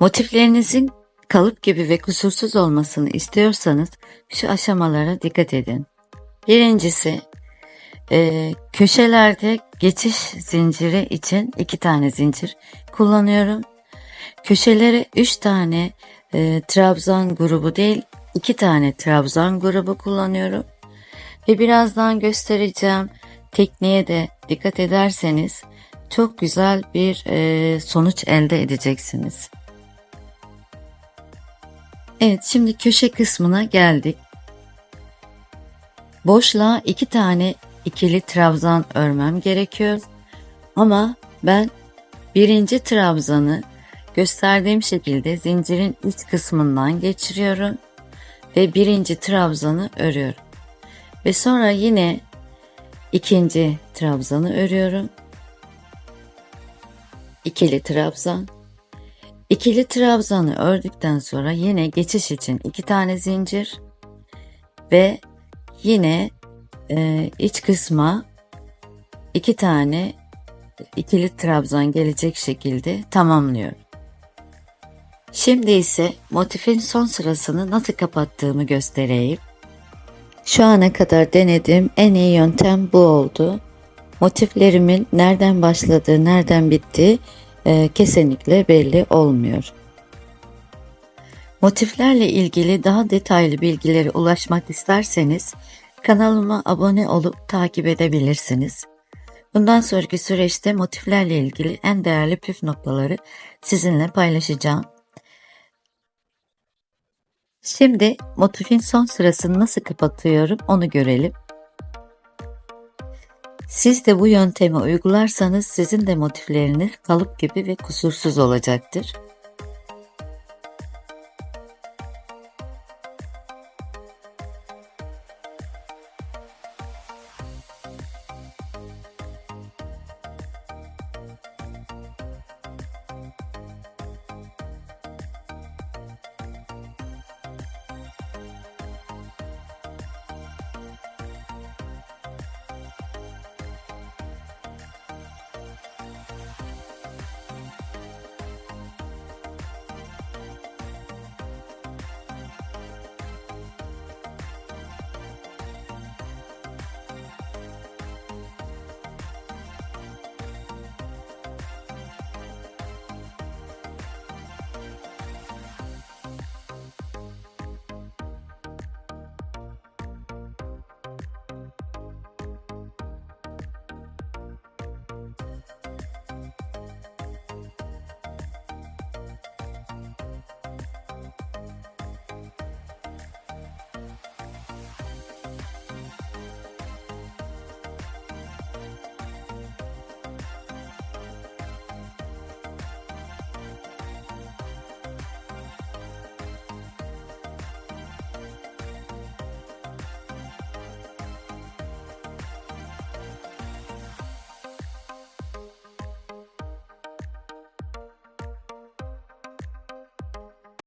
Motiflerinizin kalıp gibi ve kusursuz olmasını istiyorsanız şu aşamalara dikkat edin. Birincisi e, köşelerde geçiş zinciri için iki tane zincir kullanıyorum. Köşelere üç tane e, trabzan grubu değil iki tane trabzan grubu kullanıyorum. Ve birazdan göstereceğim tekniğe de dikkat ederseniz çok güzel bir e, sonuç elde edeceksiniz. Evet şimdi köşe kısmına geldik. Boşluğa iki tane ikili trabzan örmem gerekiyor. Ama ben birinci trabzanı gösterdiğim şekilde zincirin iç kısmından geçiriyorum ve birinci trabzanı örüyorum. Ve sonra yine ikinci trabzanı örüyorum. İkili trabzan. İkili trabzanı ördükten sonra yine geçiş için iki tane zincir ve yine e, iç kısma iki tane ikili trabzan gelecek şekilde tamamlıyorum. Şimdi ise motifin son sırasını nasıl kapattığımı göstereyim. Şu ana kadar denediğim en iyi yöntem bu oldu. Motiflerimin nereden başladığı, nereden bittiği e, kesinlikle belli olmuyor. Motiflerle ilgili daha detaylı bilgilere ulaşmak isterseniz kanalıma abone olup takip edebilirsiniz. Bundan sonraki süreçte motiflerle ilgili en değerli püf noktaları sizinle paylaşacağım. Şimdi motifin son sırasını nasıl kapatıyorum onu görelim. Siz de bu yöntemi uygularsanız sizin de motifleriniz kalıp gibi ve kusursuz olacaktır.